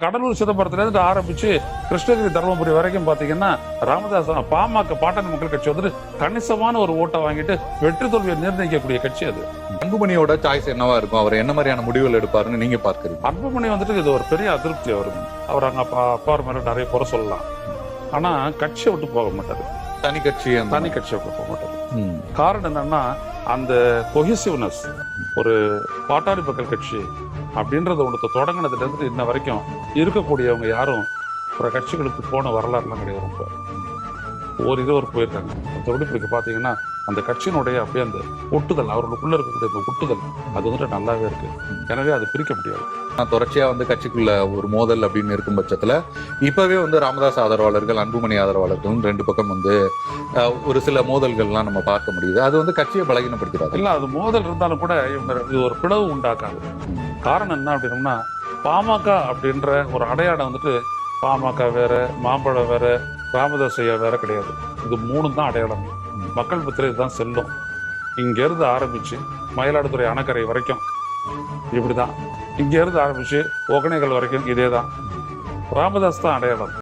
கடலூர் சிதம்பரத்துலேருந்து ஆரம்பிச்சு கிருஷ்ணகிரி தருமபுரி வரைக்கும் பாத்தீங்கன்னா ராமதாஸ் பாமக பாட்டாளி மக்கள் கட்சி வந்துட்டு கணிசமான ஒரு ஓட்டை வாங்கிட்டு வெற்றி தோல்வியை நிர்ணயிக்கக்கூடிய கட்சி அது. அன்புமணியோட சாய்ஸ் என்னவா இருக்கும்? அவர் என்ன மாதிரியான முடிவுகள் எடுப்பாருன்னு நீங்க பார்க்கறீங்க? அன்புமணி வந்துட்டு இது ஒரு பெரிய அதிருப்தி அவருக்கு. அவர் அங்க அப்பா அப்பா மேல நிறைய குறை சொல்லலாம். ஆனா கட்சியை விட்டு போக மாட்டாரு. தனி கட்சி தனி கட்சியை விட்டு போக மாட்டாரு. காரணம் என்னன்னா அந்த கொஹிசிவ்னஸ் ஒரு பாட்டாளி மக்கள் கட்சி அப்படின்றத ஒன்று தொடங்கினதுல இருந்து இன்ன வரைக்கும் இருக்கக்கூடியவங்க யாரும் ஒரு கட்சிகளுக்கு போன வரலாறுலாம் கிடையாது ரொம்ப. ஒரு இது ஒரு போயிருக்காங்க. மற்றபடி இப்படி பார்த்தீங்கன்னா அந்த கட்சியினுடைய அப்படியே அந்த ஒட்டுதல் அவர்களுக்குள்ள இருக்கக்கூடிய அந்த ஒட்டுதல் அது வந்துட்டு நல்லாவே இருக்கு. எனவே அது பிரிக்க முடியாது. நான் தொடர்ச்சியா வந்து கட்சிக்குள்ள ஒரு மோதல் அப்படின்னு இருக்கும் பட்சத்துல இப்பவே வந்து ராமதாஸ் ஆதரவாளர்கள் அன்புமணி ஆதரவாளர்கள் ரெண்டு பக்கம் வந்து ஒரு சில மோதல்கள்லாம் நம்ம பார்க்க முடியுது. அது வந்து கட்சியை பலகீனப்படுத்திடாது. இல்ல அது மோதல் இருந்தாலும் கூட இவங்க இது ஒரு பிளவு உண்டாக்காது. காரணம் என்ன அப்படின்னம்னா பாமக அப்படின்ற ஒரு அடையாளம் வந்துட்டு பாமக வேற மாம்பழம் வேற ராமதாஸ் ஐயா வேற கிடையாது. இது மூணு தான் அடையாளம். மக்கள் பத்திர தான் செல்லும். இங்கேருந்து ஆரம்பித்து மயிலாடுதுறை அணக்கரை வரைக்கும் இப்படி தான் இங்கேருந்து ஆரம்பித்து ஒகனைகள் வரைக்கும் இதே தான் ராமதாஸ் தான் அடையாளம்.